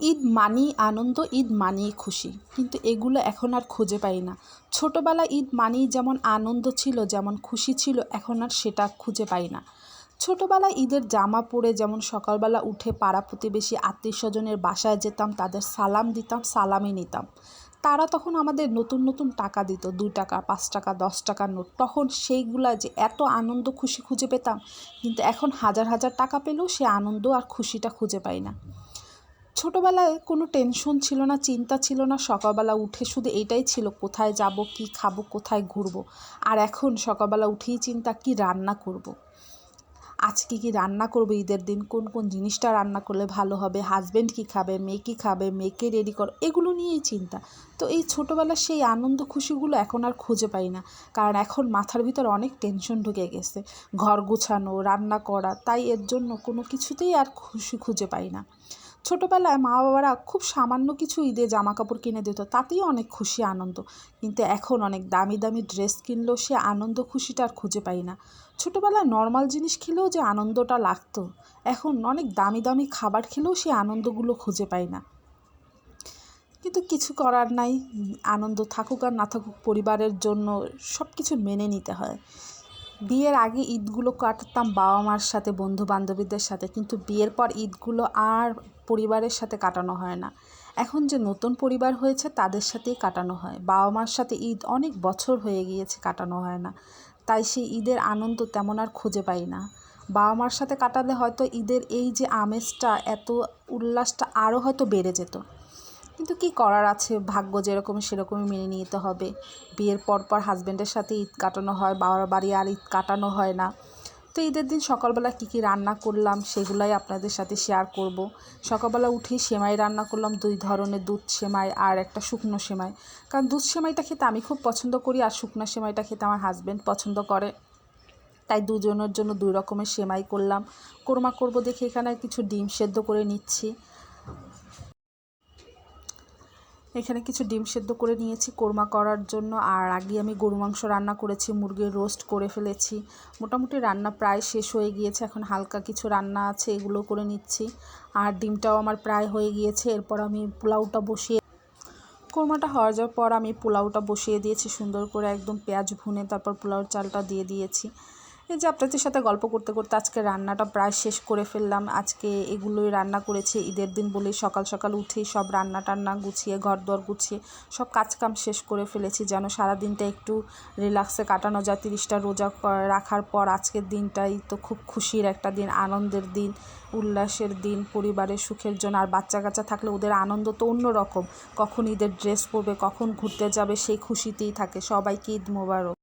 ঈদ মানেই আনন্দ, ঈদ মানেই খুশি। কিন্তু এগুলো এখন আর খুঁজে পাই না। ছোটোবেলায় ঈদ মানেই যেমন আনন্দ ছিল, যেমন খুশি ছিল, এখন আর সেটা খুঁজে পাই না। ছোটোবেলায় ঈদের জামা পরে যেমন সকালবেলা উঠে পাড়া প্রতিবেশী আত্মীয় স্বজনের বাসায় যেতাম, তাদের সালাম দিতাম, সালামই নিতাম। তারা তখন আমাদের নতুন নতুন টাকা দিত, দুই টাকা, পাঁচ টাকা, দশ টাকার নোট। তখন সেইগুলা যে এত আনন্দ, খুশি খুঁজে পেতাম, কিন্তু এখন হাজার হাজার টাকা পেলেও সে আনন্দ আর খুশিটা খুঁজে পাই না। ছোটোবেলায় কোনো টেনশন ছিল না, চিন্তা ছিল না, সকালবেলা উঠে শুধু এইটাই ছিল, কোথায় যাব, কি খাব, কোথায় ঘুরবো। আর এখন সকালবেলা উঠেই চিন্তা, কি রান্না করব। আজকে কি রান্না করব? ঈদের দিন কোন কোন জিনিসটা রান্না করলে ভালো হবে? হাজব্যান্ড কী খাবে? মেয়ে কী খাবে? মেয়েকে রেডি কর, এগুলো নিয়েই চিন্তা। তো এই ছোটোবেলার সেই আনন্দ খুশিগুলো এখন আর খুঁজে পাই না, কারণ এখন মাথার ভিতর অনেক টেনশন ঢুকে গেছে। ঘর গুছানো, রান্না করা, তাই এর জন্য কোনো কিছুতেই আর খুশি খুঁজে পাই না। ছোটোবেলায় মা বাবারা খুব সামান্য কিছু ঈদে জামা কাপড় কিনে দিত, তাতেই অনেক খুশি, আনন্দ। কিন্তু এখন অনেক দামি দামি ড্রেস কিনলেও সে আনন্দ, খুশিটা আর খুঁজে পাই না। ছোটোবেলায় নর্মাল জিনিস খেলেও যে আনন্দটা লাগতো, এখন অনেক দামি দামি খাবার খেলেও সে আনন্দগুলো খুঁজে পাই না। কিন্তু কিছু করার নাই, আনন্দ থাকুক আর না থাকুক, পরিবারের জন্য সব কিছু মেনে নিতে হয়। বিয়ের আগে ঈদগুলো কাটাতাম বাবা মার সাথে বন্ধু বান্ধবীদের সাথে, কিন্তু বিয়ের পর ঈদগুলো আর পরিবারের সাথে কাটানো হয় না। এখন যে নতুন পরিবার হয়েছে, তাদের সাথেই কাটানো হয়। বাবা মার সাথে ঈদ অনেক বছর হয়ে গিয়েছে, কাটানো হয় না। তাই সেই ঈদের আনন্দ তেমন আর খুঁজে পাই না। বাবা মার সাথে কাটালে হয়তো ঈদের এই যে আমেজটা, এত উল্লাসটা আরও হয়তো বেড়ে যেত। কিন্তু কি করার আছে? ভাগ্য যেরকম সেরকমই মেনে নিতে হবে। বিয়ের পর পর হাজব্যান্ডের সাথে ঈদ কাটানো হয়, বাবার বাড়ি আর ঈদ কাটানো হয় না। তো ঈদের দিন সকালবেলা কী কী রান্না করলাম সেগুলাই আপনাদের সাথে শেয়ার করব। সকালবেলা উঠেই সেমাই রান্না করলাম, দুই ধরনের দুধ সেমাই আর একটা শুকনো সেমাই। কারণ দুধ সেমাইটা খেতে আমি খুব পছন্দ করি আর শুকনো সেমাইটা খেতে আমার হাজব্যান্ড পছন্দ করে। তাই দুজনের জন্য দুই রকমের সেমাই করলাম। কোরমা করব দেখে এখানে কিছু ডিম সেদ্ধ করে নিচ্ছি। এখানে কিছু ডিম সেদ্ধ করে নিয়েছি কোরমা করার জন্য, আর আগে আমি গরু মাংস রান্না করেছি, মুরগির রোস্ট করে ফেলেছি। মোটামুটি রান্না প্রায় শেষ হয়ে গিয়েছে, এখন হালকা কিছু রান্না আছে, এগুলো করে নিচ্ছি। আর ডিমটাও আমার প্রায় হয়ে গিয়েছে, এরপর আমি পোলাওটা বসিয়ে কোরমাটা হওয়ার যাওয়ার পর আমি পোলাওটা বসিয়ে দিয়েছি, সুন্দর করে একদম পেঁয়াজ ভুনে তারপর পোলাওর চালটা দিয়ে দিয়েছি। এই যে আপনাদের সাথে গল্প করতে করতে আজকে রান্নাটা প্রায় শেষ করে ফেললাম। আজকে এগুলোই রান্না করেছি, ঈদের দিন বলেই সকাল সকাল উঠেই সব রান্না টান্না গুছিয়ে ঘর দর গুছিয়ে সব কাজকাম শেষ করে ফেলেছি যেন সারা দিনটা একটু রিল্যাক্সে কাটানো যায়। তিরিশটা রোজা রাখার পর আজকের দিনটাই তো খুব খুশির একটা দিন, আনন্দের দিন, উল্লাসের দিন, পরিবারের সুখের জন্য। আর বাচ্চা কাচ্চা থাকলে ওদের আনন্দ তো অন্য রকম কখন ঈদের ড্রেস পরবে, কখন ঘুরতে যাবে সেই খুশিতেই থাকে। সবাইকে ঈদ মোবারক।